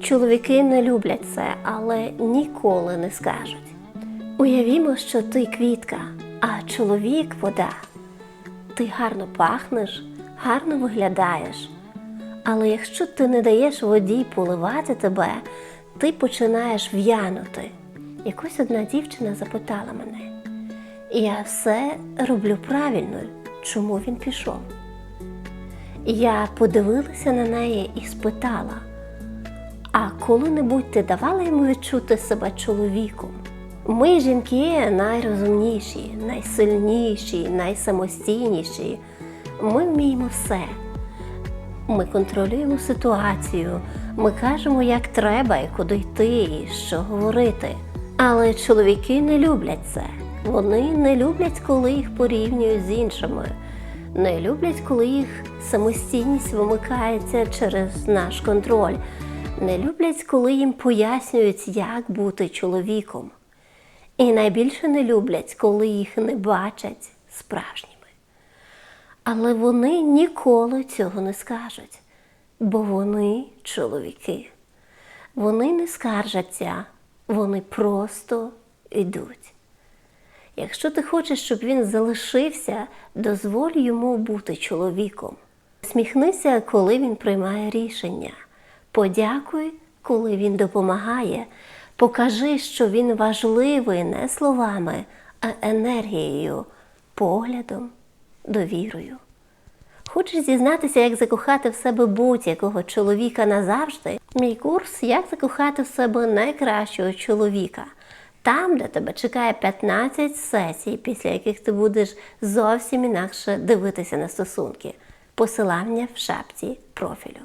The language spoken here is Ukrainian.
Чоловіки не люблять це, але ніколи не скажуть. Уявімо, що ти квітка, а чоловік вода. Ти гарно пахнеш, гарно виглядаєш. Але якщо ти не даєш воді поливати тебе, ти починаєш в'янути. Якось одна дівчина запитала мене, я все роблю правильно, чому він пішов? Я подивилася на неї і спитала, а коли-небудь ти давала йому відчути себе чоловіком? Ми, жінки, найрозумніші, найсильніші, найсамостійніші. Ми вміємо все. Ми контролюємо ситуацію, ми кажемо, як треба і куди йти, і що говорити. Але чоловіки не люблять це. Вони не люблять, коли їх порівнюють з іншими. Не люблять, коли їх самостійність вимикається через наш контроль. Не люблять, коли їм пояснюють, як бути чоловіком. І найбільше не люблять, коли їх не бачать справжніми. Але вони ніколи цього не скажуть, бо вони чоловіки. Вони не скаржаться, вони просто йдуть. Якщо ти хочеш, щоб він залишився, дозволь йому бути чоловіком. Сміхнися, коли він приймає рішення. Подякуй, коли він допомагає. Покажи, що він важливий не словами, а енергією, поглядом, довірою. Хочеш дізнатися, як закохати в себе будь-якого чоловіка назавжди? Мій курс Як закохати в себе найкращого чоловіка. Там, де тебе чекає 15 сесій, після яких ти будеш зовсім інакше дивитися на стосунки. Посилання в шапці профілю.